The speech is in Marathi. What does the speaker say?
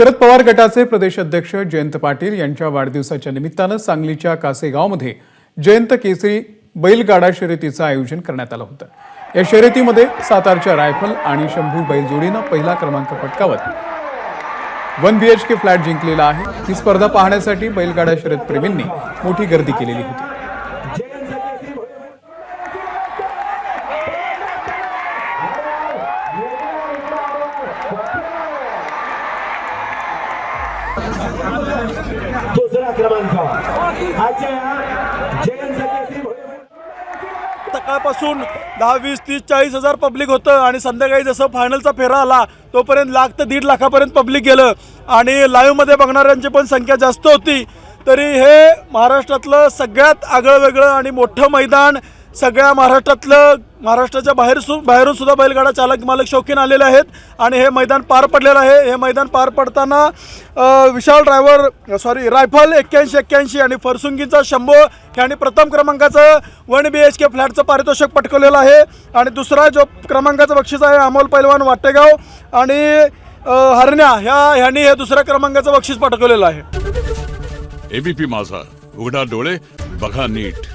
शरद पवार गटाचे प्रदेश अध्यक्ष जयंत पाटील यांच्या वाढदिवसाच्या निमित्तानं सांगलीच्या कासेगावमध्ये जयंत केसरी बैलगाडा शर्यतीचं आयोजन करण्यात आलं होतं. या शर्यतीमध्ये सातारच्या रायफल आणि शंभू बैल जोडीनं पहिला क्रमांक पटकावत वन बीएचके फ्लॅट जिंकलेला आहे. ही स्पर्धा पाहण्यासाठी बैलगाडा शर्यत प्रेमींनी मोठी गर्दी केलेली होती. दुसरा क्रमांक. सकाळपासून दहा वीस तीस चाळीस हजार पब्लिक होतं आणि संध्याकाळी जसं फायनलचा फेरा आला तोपर्यंत लाख ते दीड लाखापर्यंत पब्लिक गेलं. आणि लाईव्हमध्ये बघणाऱ्यांची पण संख्या जास्त होती. तरी हे महाराष्ट्रातलं सगळ्यात आगळं वेगळं आणि मोठं मैदान सगळ्या महाराष्ट्रातलं महाराष्ट्राच्या बाहेर सु बाहेरून सुद्धा बैलगाडा चालक मालक शौकीन आलेले आहेत. आणि हे मैदान पार पडलेलं आहे. हे मैदान पार पडताना विशाल ड्रायव्हर सॉरी रायफल एक्क्याऐंशी एक्क्याऐंशी आणि फरसुंगीचा शंभो ह्यांनी प्रथम क्रमांकाचं वन बी एच के फ्लॅटचं पारितोषिक पटकवलेलं आहे. आणि दुसरा जो क्रमांकाचं बक्षीस आहे अमोल पैलवान वाटेगाव आणि हरण्या ह्या ह्यांनी हे दुसऱ्या क्रमांकाचं बक्षीस पटकवलेलं आहे. एबीपी माझा. उघडा डोळे बघा नीट.